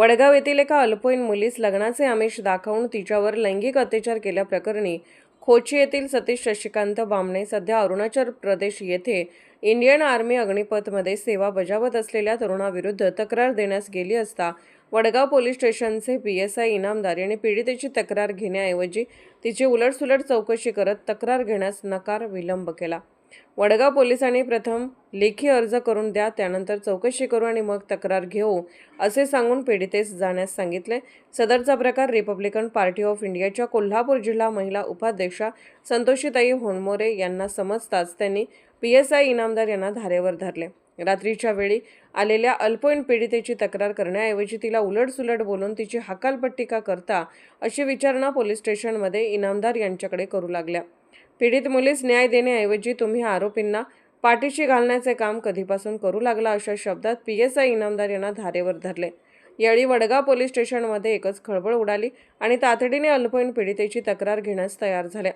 वडगाव येथील एका अल्पवयीन मुलीस लग्नाचे आमिष दाखवून तिच्यावर लैंगिक अत्याचार केल्याप्रकरणी खोची येथील सतीश शशिकांत बामणे सध्या अरुणाचल प्रदेश येथे इंडियन आर्मी अग्निपथमध्ये सेवा बजावत असलेल्या तरुणाविरुद्ध तक्रार देण्यास गेली असता वडगाव पोलीस स्टेशनचे पी एस आय इनामदार यांनी पीडितेची तक्रार घेण्याऐवजी तिची उलटसुलट चौकशी करत तक्रार घेण्यास नकार विलंब केला. वडगाव पोलिसांनी प्रथम लेखी अर्ज करून द्या त्यानंतर चौकशी करू आणि मग तक्रार घेऊ असे सांगून पीडितेस जाण्यास सांगितले. सदरचा प्रकार रिपब्लिकन पार्टी ऑफ इंडियाच्या कोल्हापूर जिल्हा महिला उपाध्यक्षा संतोषीताई होणमोरे यांना समजताच त्यांनी पी एस आय इनामदार यांना धारेवर धरले. रात्रीच्या वेळी आलेल्या अल्पवयीन पीडितेची तक्रार करण्याऐवजी तिला उलटसुलट बोलून तिची हकालपट्टी का करता अशी विचारणा पोलीस स्टेशनमध्ये इनामदार यांच्याकडे करू लागल्या. पीडित मुलीस न्याय देण्याऐवजी तुम्ही आरोपींना पाठीशी घालण्याचे काम कधीपासून करू लागला अशा शब्दात पी एस आय इनामदार यांना धारेवर धरले. यावेळी वडगाव पोलीस स्टेशनमध्ये एकच खळबळ उडाली आणि तातडीने अल्पवयीन पीडितेची तक्रार घेण्यास तयार झाल्या.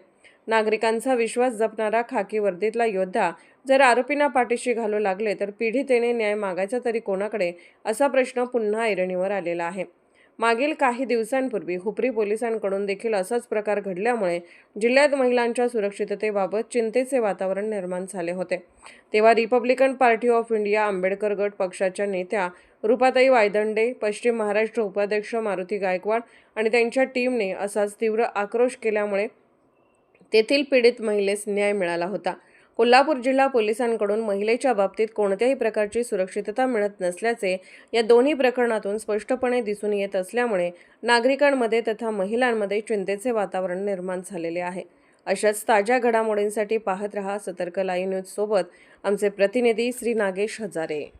नागरिकांचा विश्वास जपणारा खाकी वर्दीतला योद्धा जर आरोपींना पाठीशी घालू लागले तर पीडितेने न्याय मागायचा तरी कोणाकडे? असा प्रश्न पुन्हा ऐरणीवर आलेला आहे. मागील काही दिवसांपूर्वी हुपरी पोलिसांकडून देखील असाच प्रकार घडल्यामुळे जिल्ह्यात महिलांच्या सुरक्षिततेबाबत चिंतेचे वातावरण निर्माण झाले होते. तेव्हा Republican party of India Ambedkar गट पक्षाच्या नेत्या रुपाताई वायदंडे पश्चिम महाराष्ट्र उपाध्यक्ष मारुती गायकवाड आणि त्यांच्या टीमने असाच तीव्र आक्रोश केल्यामुळे तेथील पीडित महिलेस न्याय मिळाला होता. कोल्हापूर जिल्हा पोलिसांकडून महिलेच्या बाबतीत कोणत्याही प्रकारची सुरक्षितता मिळत नसल्याचे या दोन्ही प्रकरणातून स्पष्टपणे दिसून येत असल्यामुळे नागरिकांमध्ये तथा महिलांमध्ये चिंतेचे वातावरण निर्माण झालेले आहे. अशाच ताज्या घडामोडींसाठी पाहत रहा सतर्क लाईव्ह न्यूज सोबत. आमचे प्रतिनिधी श्री नागेश हजारे.